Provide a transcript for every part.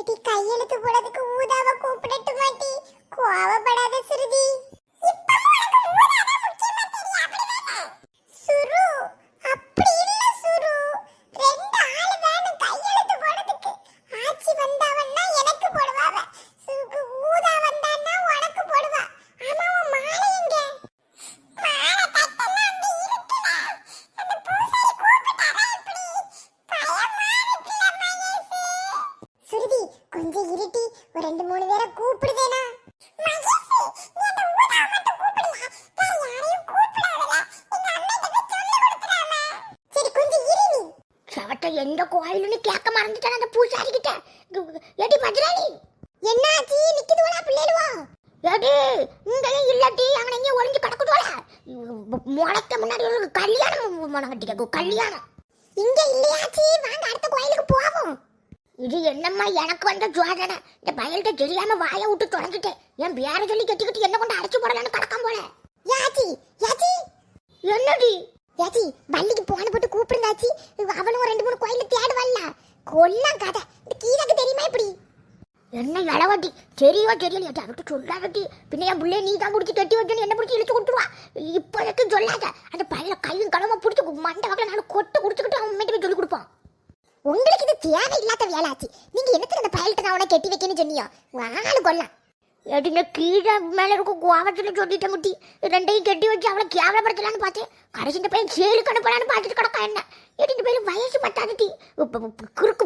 இடி கையெழுத்து போடுறதுக்கு ஊதாவ கூப்பிடட்டு மாட்டி கோவப்படாத சிறுதி. சவட்ட எந்த கோயிலுன்னு கேட்க மறந்துட்டேன் அந்த பூசாரி கிட்ட எடி பஜ்ராணி என்னாச்சு? நிக்குதுவளா பிள்ளைகளுவா எடி இங்க இல்லட்டி அங்க இங்க ஒளிஞ்சு கிடக்குதுவல முளைக்க முன்னாடி ஒரு கல்யாணம் முனை கட்டிக்க கல்யாணம். இங்க இல்லையாச்சி? வாங்க அடுத்த கோயிலுக்கு போவோம். இது என்னம்மா எனக்கு வந்த ஜோதனை இந்த பயல்கிட்ட தெரியாம வாயை விட்டு தொடங்கிட்டேன் என் பேரை சொல்லி கட்டிக்கிட்டு என்ன கொண்டு அடைச்சு போடலான்னு கடக்கம் போல. யாச்சி யாச்சி என்னடி? ஏச்சி வள்ளிக்கு போன போட்டு கூப்பிடுங்காச்சி அவனும் ஒரு ரெண்டு மூணு கோயில தேடுவாள்ல. கொல்லாம் கதை. இந்த கீழக்கு தெரியுமா இப்படி? என்ன இளவட்டி? தெரியவா தெரியலையா? அவர்கிட்ட சொல்லாதட்டி பின்ன என் பிள்ளைய நீ தான் பிடிச்சி கட்டி வைக்கணும்னு என்ன பிடிச்சி இழுத்து கொடுத்துருவா? இப்போதைக்கு சொல்லாத? அந்த பையனை கையும் கடமை பிடிச்சி மண்டை வகையில் நாலு கொட்டை குடிச்சுக்கிட்டு அவன் மேட்டு போய் சொல்லி கொடுப்பான். உங்களுக்கு இது தேவையில்லாத ஆச்சு. நீங்க என்னத்துக்கு அந்த பயல்கிட்ட நான் உன கெட்டி வைக்கணும்னு சொன்னியோ ஆளு கொல்லாம் எடின கீழே மேலே இருக்கும் கோவத்தில் சொல்லிட்ட முட்டி ரெண்டையும் கட்டி வச்சு அவளை கேவலப்படுத்தலான்னு பார்த்தேன். கடைசி இந்த பையன் சேலுக்கு அனுப்பலான்னு பார்த்துட்டு கிடக்கா என்ன? எடி இந்த பையன் வயசு பத்தாதட்டி குறுக்கு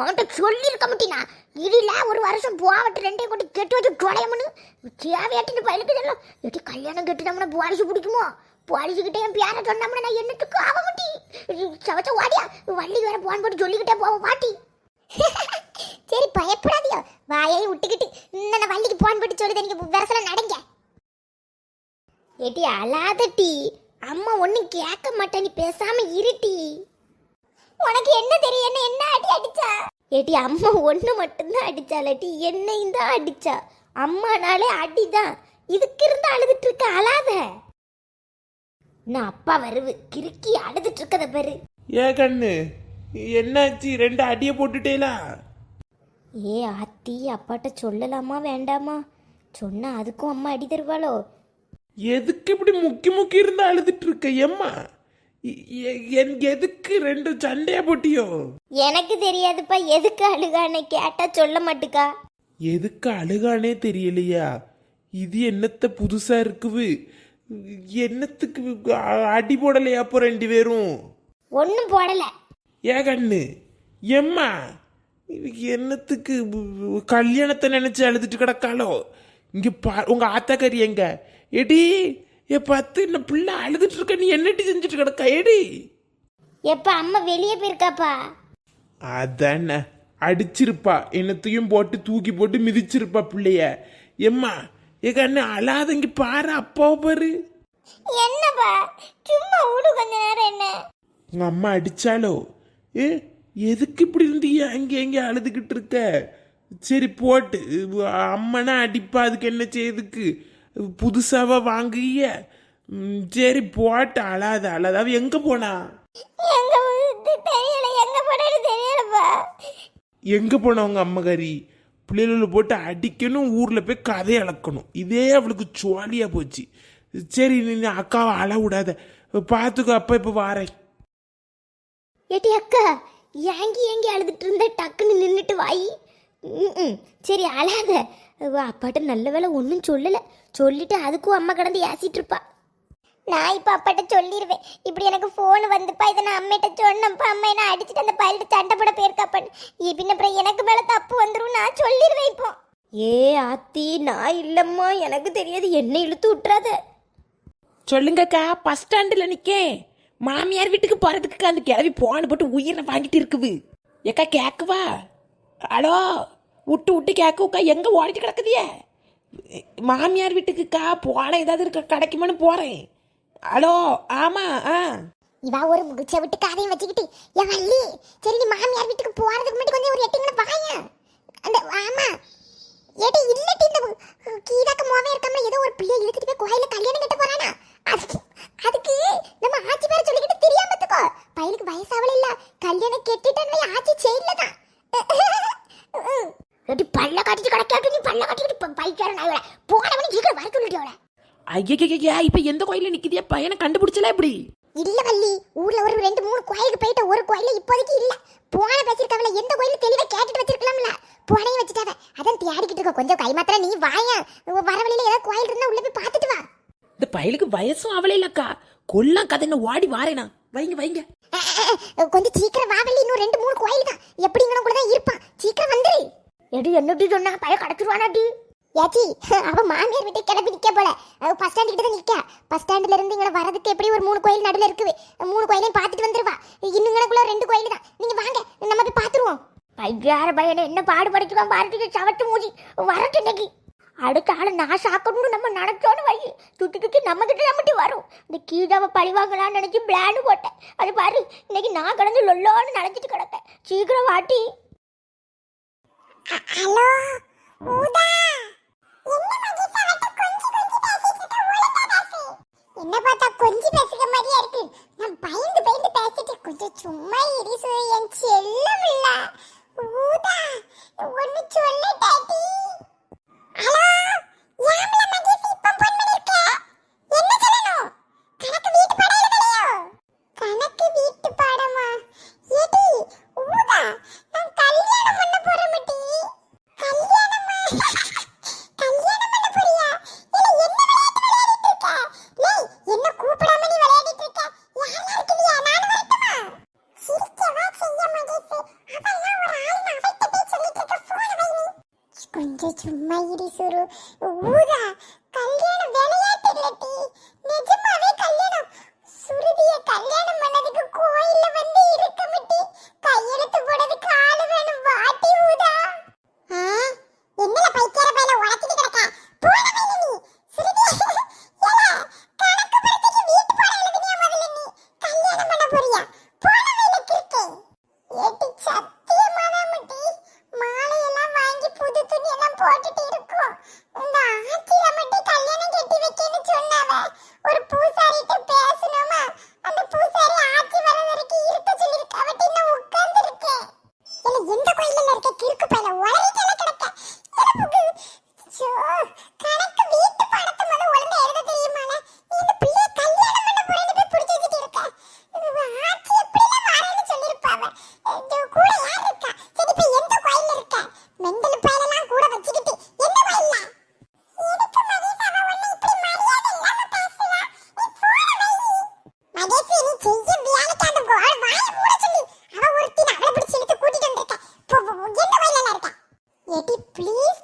மகன்கிட்ட சொல்லியிருக்க முட்டினா இடில ஒரு வருஷம் போவட்டு ரெண்டையும் கொண்டு கெட்டி வச்சு தொலையமுன்னு. தேவையாட்டு பையனுக்கு இதெல்லாம். எடி கல்யாணம் கட்டினோம்னா பாலிசு பிடிக்குமோ? பாலிசுக்கிட்டே என் பேரை சொன்னோம்னா நான் என்னத்துக்கு ஆக முட்டி சவச்ச வாடியா? வள்ளி வேற போன் போட்டு சொல்லிக்கிட்டே போவோம் பாட்டி. சரி பயப்படாதியோ. வாயை விட்டுக்கிட்டு இந்த வள்ளிக்கு போன் போட்டு சொல்லுது எனக்கு வரசல நடங்க. ஏட்டி டீ. அம்மா ஒன்றும் கேட்க மாட்டேன் நீ பேசாம இருட்டி உனக்கு என்ன தெரியும்? என்ன என்ன அடி அடிச்சா? ஏட்டி அம்மா ஒன்று மட்டும்தான் அடிச்சாலட்டி என்னையும் தான் அடிச்சா. அம்மானாலே அடிதான். இதுக்கு இருந்து அழுதுட்டு இருக்க அழாத. நான் அப்பா வருவு கிறுக்கி அழுதுட்டு இருக்கத பாரு. ஏ கண்ணு என்னாச்சு? ரெண்டு அடியை போட்டுட்டேலாம் ஏ ஆத்தி அப்பாட்ட சொல்லலாமா வேண்டாமா? சொன்னா அதுக்கும் அம்மா அடி தருவாளோ? எதுக்கு இப்படி முக்கி முக்கி இருந்து அழுதுட்டு இருக்க எம்மா? என் எதுக்கு ரெண்டு சண்டையா போட்டியோ? எனக்கு தெரியாதுப்பா எதுக்கு அழுகானே கேட்டா சொல்ல மாட்டுக்கா. எதுக்கு அழுகானே தெரியலையா? இது என்னத்த புதுசா இருக்குது? என்னத்துக்கு அடி போடலையா அப்போ ரெண்டு பேரும்? ஒன்றும் போடலை. ஏ கண்ணு எம்மா? என்னத்துக்கு கல்யாணத்தை நினைச்சு அழுதுட்டு கிடக்காளோ? இங்க பா உங்க ஆத்தாக்கறி எங்க? எடி ஏ பத்து இந்த பிள்ளை அழுதுட்டு இருக்க நீ என்னடி செஞ்சுட்டு கிடக்கா? எடி. எப்ப அம்மா வெளியே போயிருக்காப்பா? அதானே அடிச்சிருப்பா. என்னத்தையும் போட்டு தூக்கி போட்டு மிதிச்சிருப்பா பிள்ளைய. எம்மா ஏ கண்ணு அழாத இங்க பாரு அப்பாவை பாரு. என்னப்பா சும்மா விடு கொஞ்ச நேரம் என்ன? உங்க அம்மா அடிச்சாலோ ஏ எதுக்கு இப்படி இருந்து அங்கே எங்கே அழுதுகிட்டு இருக்க? சரி போட்டு. அம்மனா அடிப்பா அதுக்கு என்ன செய்யுதுக்கு புதுசாவா வாங்குய ம், சரி போட்டு அழாத அழாத. அவ எங்க போனா? எங்க இது தெரியல. எங்க போனது தெரியலப்பா. எங்க போனா உங்க அம்மகாரி? பிள்ளைகளை போட்டு அடிக்கணும் ஊர்ல போய் கதை அளக்கணும். இதே அவளுக்கு ஜாலியா போச்சு. சரி நீ நீ அக்காவை அழ விடாத. பார்த்துக்கோ அப்பா இப்போ வாரேன். ஏட்டி அக்கா ஏங்கி ஏங்கி அழுதுட்டு இருந்த டக்குன்னு நின்றுட்டு வாய். ம். சரி அழாத. அப்பாட்ட நல்ல வேலை ஒன்றும் சொல்லலை. சொல்லிட்டு அதுக்கும் அம்மா கடந்து ஏசிட்டு இருப்பா. நான் இப்போ அப்பாட்ட சொல்லிடுவேன் இப்படி எனக்கு ஃபோன் வந்துப்பா. இதை நான் அம்மிட்ட சொன்னப்பா அம்மா என்ன அடிச்சுட்டு அந்த பயில்ட்டு சண்டை போட போயிருக்காப்பான்னு. பின்ன அப்புறம் எனக்கு மேலே தப்பு வந்துடும் நான் சொல்லிடுவேன் இப்போ. ஏ ஆத்தி நான் இல்லைம்மா. எனக்கு தெரியாது. என்ன இழுத்து விட்டுறாத. சொல்லுங்கக்கா பஸ் ஸ்டாண்டில் நிற்கேன் மாமியார் வீட்டுக்கு போகிறதுக்கு அந்த கிளவி போன போட்டு உயிரை வாங்கிட்டு இருக்குது. ஏக்கா கேட்குவா ஹலோ விட்டு விட்டு கேட்குக்கா எங்கே ஓடிட்டு கிடக்குதியே? மாமியார் வீட்டுக்குக்கா போன ஏதாவது இருக்க கிடைக்குமான்னு போகிறேன் ஹலோ ஆமாம் ஆ. இவா ஒரு முகிச்ச விட்டு காதையும் வச்சுக்கிட்டு என் வள்ளி சரி நீ மாமியார் வீட்டுக்கு போகிறதுக்கு முன்னாடி கொஞ்சம் ஒரு எட்டுங்கன வாயா அந்த ஆமா. ஏட்டி இல்லட்டி இந்த கீதாக்கு மோவே இருக்காம ஏதோ ஒரு பிள்ளை இழுத்துட்டு போய் கோயில கல்யாணம் கட்ட போறானா அதுக்கு அதுக்கு நம்ம ஆச்சி பேர சொல்லிக்கிட்டு தெரியாமத்துக்கோ பையனுக்கு வயசாவல இல்ல கல்யாணம் கெட்டிட்டான்னு ஆச்சி செயல்ல தான் ஏட்டி பல்ல காட்டிட்டு கிடக்காட்டு நீ பல்ல காட்டிக்கிட்டு பைக்காரன் ஆகல போனவனு சீக்கிரம் வர சொல்லிட்டு அவளை ஐயா இப்போ எந்த கோயிலில் நிற்கிதியா பையனை கண்டுபிடிச்சல எப்படி இல்ல வள்ளி ஊர்ல ஒரு ரெண்டு மூணு கோயிலுக்கு போயிட்ட ஒரு கோயில இப்போதைக்கு இல்ல. போன பேசிருக்காவல எந்த கோயில தெளிவா கேட்டுட்டு வச்சிருக்கலாம்ல. போனையும் வச்சுட்டாவ. அதான் தேடிக்கிட்டு இருக்க கொஞ்சம் கைமாத்திர நீ வாயா. வர வழியில ஏதாவது கோயில் இருந்தா உள்ள போய் பார்த்துட்டு வா. இந்த பயலுக்கு வயசும் அவளே இல்லக்கா. கொல்லாம் கதைன்னு ஓடி வாரேனா. வைங்க வைங்க. கொஞ்சம் சீக்கிரம் வா வள்ளி. இன்னும் ரெண்டு மூணு கோயில் தான். எப்படிங்கணும் கூட தான் இருப்பான். சீக்கிரம் வந்துரு. எடி என்னடி சொன்னா? பையன் கடச்சிருவானாட்டி ஏச்சி அவ மாமியார் வீட்டுக்கு கிளம்பி நிக்க போல. அவ பஸ் ஸ்டாண்ட் கிட்ட தான் நிக்க. பஸ் ஸ்டாண்ட்ல இருந்து இங்க வரதுக்கு எப்படி ஒரு மூணு கோயில் நடுல இருக்குது? மூணு கோயிலையும் பார்த்துட்டு வந்துருவா. இன்னுங்களுக்குள்ள ரெண்டு கோயில் தான். நீங்க வாங்க நம்ம போய் பாத்துருவோம் பையார பையனை என்ன பாடுபடுத்துவான் பாரதிக்கு சவத்து மூடி வரட்டு இன்னைக்கு. அடுத்த ஆள் நான் சாக்கணும்னு நம்ம நினைச்சோன்னு வை. துட்டி சுத்தி நம்ம கிட்ட நம்மட்டு வரும். இந்த கீதாவை பழி வாங்கலாம்னு நினைச்சு பிளான் போட்டேன். அது பாரு இன்னைக்கு நான் கிடந்து லொல்லோன்னு நினைச்சிட்டு கிடக்கேன் சீக்கிரம் வாட்டி. ஹலோ ஊதா. என்ன மகேஷ் அவட்ட கொஞ்சி கொஞ்சி பேசிட்டு ஒழுங்கா பேசு என்ன பார்த்தா கொஞ்சி பேசுற மாதிரியா இருக்கு நான் பயந்து பயந்து பேசிட்டு கொஞ்சம் சும்மா இரு சு, என் செல்லம் இல்ல ஊதா ஒன்னு சொல்லு டாடி ஹலோ யாமல மகேஷ் இப்ப போன் பண்ணிருக்க என்ன சொல்லணும் கணக்கு வீட்டு பாடம் எழுதலையோ கணக்கு வீட்டு பாடமா ஏடி ஊதா நான் கல்யாணம் பண்ண போறேன் மட்டி கல்யாணமா கல்யாணம் பண்ண போறியா இல்ல என்ன விளையாட்டு விளையாடிட்டு இருக்க லேய் என்ன கூப்பிடாம நீ விளையாடிட்டு இருக்க யாரா இருக்கலையா நான் வரட்டுமா சிரிக்கவா செய்ய மகேஷ் அதெல்லாம் ஒரு ஆள் நான் அவட்ட போய் சொல்லிட்டு இருக்க போன வை நீ கொஞ்சம் சும்மா இரு சுரு ஊதா கல்யாணம் விளையாட்டு இல்லட்டி நிஜமாவே கல்யாணம் சுருதிய கல்யாணம் பண்ணதுக்கு கோயில்ல வந்து இருக்க மிட்டி கையெழுத்து போடுறதுக்கு ஆளு வேணும் வாட்டி ஊதா என்னல பைத்தியர பையில உழைச்சிட்டு கிடக்க போனவே நீ சுருதி ஏல கணக்கு பரீட்சைக்கு வீட்டு பாடம் எழுதினியா முதல்ல நீ கல்யாணம் பண்ண போறியா போனவே கிறுக்கே ஏட்டி சத்தியமா தான் முட்டி மாலையெல்லாம் வாங்கி புது துணி எல்லாம் போட்டுட்டு இருக்கோம் இந்த ஆச்சில மட்டும் கல்யாணம் கட்டி வைக்கன்னு சொன்னாவ ஒரு பூசாரிட்ட பேசணுமா அந்த பூசாரி ஆச்சி வர வரைக்கும் இருக்க சொல்லிருக்க அவட்ட இன்னும் உட்கார்ந்து இருக்கேன் இல்ல எந்த கோயில்ல இருக்க கிறுக்கு பையில உளறிட்டல கிடக்க எனக்கு சோ, கணக்கு வீட்டு பாடத்தை முத ஒழுங்கா எழுத தெரியுமால நீ இந்த பிள்ளைய கல்யாணம் பண்ண போறேன்னு போய் பிடிச்சு வச்சுட்டு இருக்க இது ஆச்சி எப்படிலாம் வரேன்னு சொல்லிருப்பாவ இது கூட யார் இருக்கா சரி இப்ப எந்த கோயில்ல இருக்க மெண்டல் பயலெல்லாம் கூட வச்சுக்கிட்டு என்ன கோயில்ல எதுக்கு மகேஷ் அவ ஒண்ணு இப்படி மரியாதை இல்லாம பேசுறா நீ போன வை மகேஷ் நீ செய்ய வேலைக்கு அந்த கோல் வாய மூட சொல்லி அவ ஒருத்தி அவளை பிடிச்சு இழுத்து கூட்டிட்டு வந்திருக்க போ, போ, போ, எந்த கோயில்ல இருக்கா ஏடி ப்ளீஸ்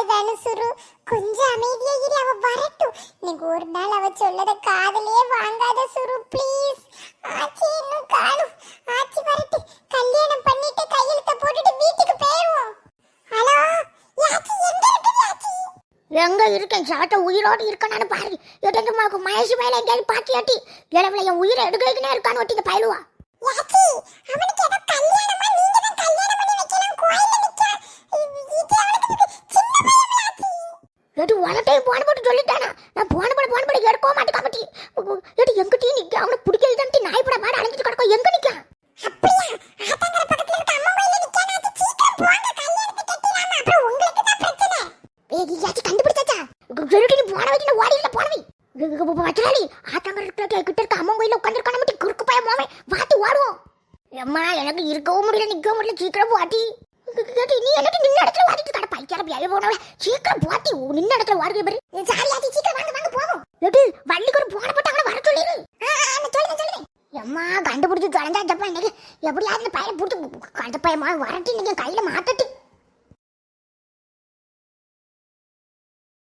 வேணும் சுரு? கொஞ்சம் அமைதியா இரு அவ வரட்டும். இன்னைக்கு ஒரு நாள் அவ சொல்லத காதலே வாங்காத சுரு ப்ளீஸ் ஆச்சி இன்னும் காணும். ஆச்சி வரட்டு. கல்யாணம் பண்ணிட்டு கையெழுத்த போட்டுட்டு வீட்டுக்கு போயிருவோம். ஹலோ? யாச்சி எங்க இருக்குது யாச்சி? எங்க இருக்கேன்? சாட்ட உயிரோடு இருக்கானு பாரு. எட்டு மயசு மேல எங்கேயாவது பாத்தியாட்டி? இளவுல என் உயிரை எடுக்கிறதுக்குனே இருக்கான்னு ஒட்டி இந்த பயலுவா யாச்சி அவனுக்கு ஏதோ கல்யாணமா? நீங்க தான் கல்யாணம் எட்டு உனட்டையும் போன போட்டு சொல்லிட்டானா? நான் போன போட போன போட எடுக்கவே மாட்டேன் காமட்டி எட்டு எங்கிட்டயும் நிக்க அவனை பிடிக்கலதான்ட்டு நாய்ப்பட மாட அலைஞ்சிட்டு கிடக்கும். எங்க நிக்க? தான் இருக்கவும் முடியல நிக்கவும் முடியல. சீக்கிரம் போட்டி நீ வாடிட்டு கடை பைக்கார போனவள சீக்கிரம் போட்டி. நின்ன இடத்துல வாடுக பாரு. ஜாலியாச்சி சீக்கிரம் வாங்க வாங்க போவோம். எடு வள்ளிக்கு ஒரு போன போட்டு அவனை வர சொல்லிடு சொல்லுங்க சொல்லுங்க அம்மா கண்டுபிடிச்சு தொலைஞ்சா ஜப்பா இன்னைக்கு. எப்படியாவது பையனை பிடிச்சி கண்ட பையமா வரட்டி இன்னைக்கு கையில